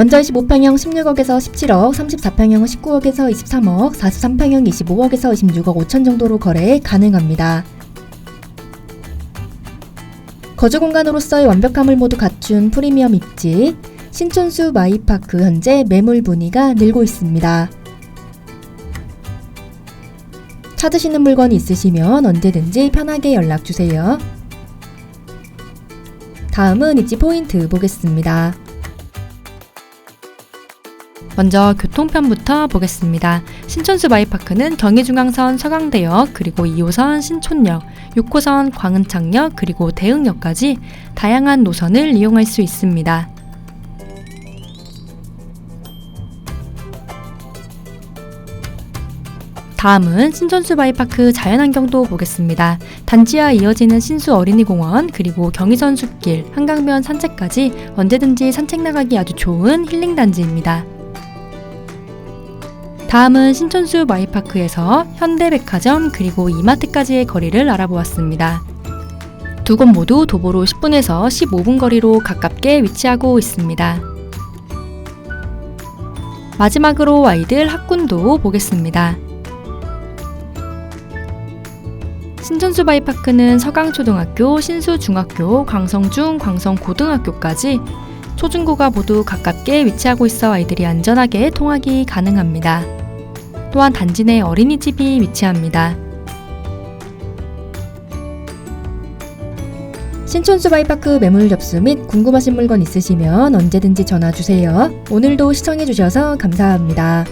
먼저 25평형 16억에서 17억, 34평형 19억에서 23억, 43평형 25억에서 26억 5천 정도로 거래 가능합니다. 거주 공간으로서의 완벽함을 모두 갖춘 프리미엄 입지, 신촌수 마이파크 현재 매물 문의가 늘고 있습니다. 찾으시는 물건이 있으시면 언제든지 편하게 연락 주세요. 다음은 입지 포인트 보겠습니다. 먼저 교통편부터 보겠습니다. 신촌수 마이파크는 경의중앙선 서강대역, 그리고 2호선 신촌역, 6호선 광은창역, 그리고 대흥역까지 다양한 노선을 이용할 수 있습니다. 다음은 신촌수 바이파크 자연환경도 보겠습니다. 단지와 이어지는 신수 어린이공원, 그리고 경의선 숲길, 한강변 산책까지 언제든지 산책 나가기 아주 좋은 힐링 단지입니다. 다음은 신촌수 마이파크에서 현대백화점 그리고 이마트까지의 거리를 알아보았습니다. 두 곳 모두 도보로 10분에서 15분 거리로 가깝게 위치하고 있습니다. 마지막으로 아이들 학군도 보겠습니다. 신천수 바이파크는 서강초등학교, 신수중학교, 광성중, 광성고등학교까지 초중고가 모두 가깝게 위치하고 있어 아이들이 안전하게 통학이 가능합니다. 또한 단지 내 어린이집이 위치합니다. 신촌수 바이파크 매물 접수 및 궁금하신 물건 있으시면 언제든지 전화 주세요. 오늘도 시청해주셔서 감사합니다.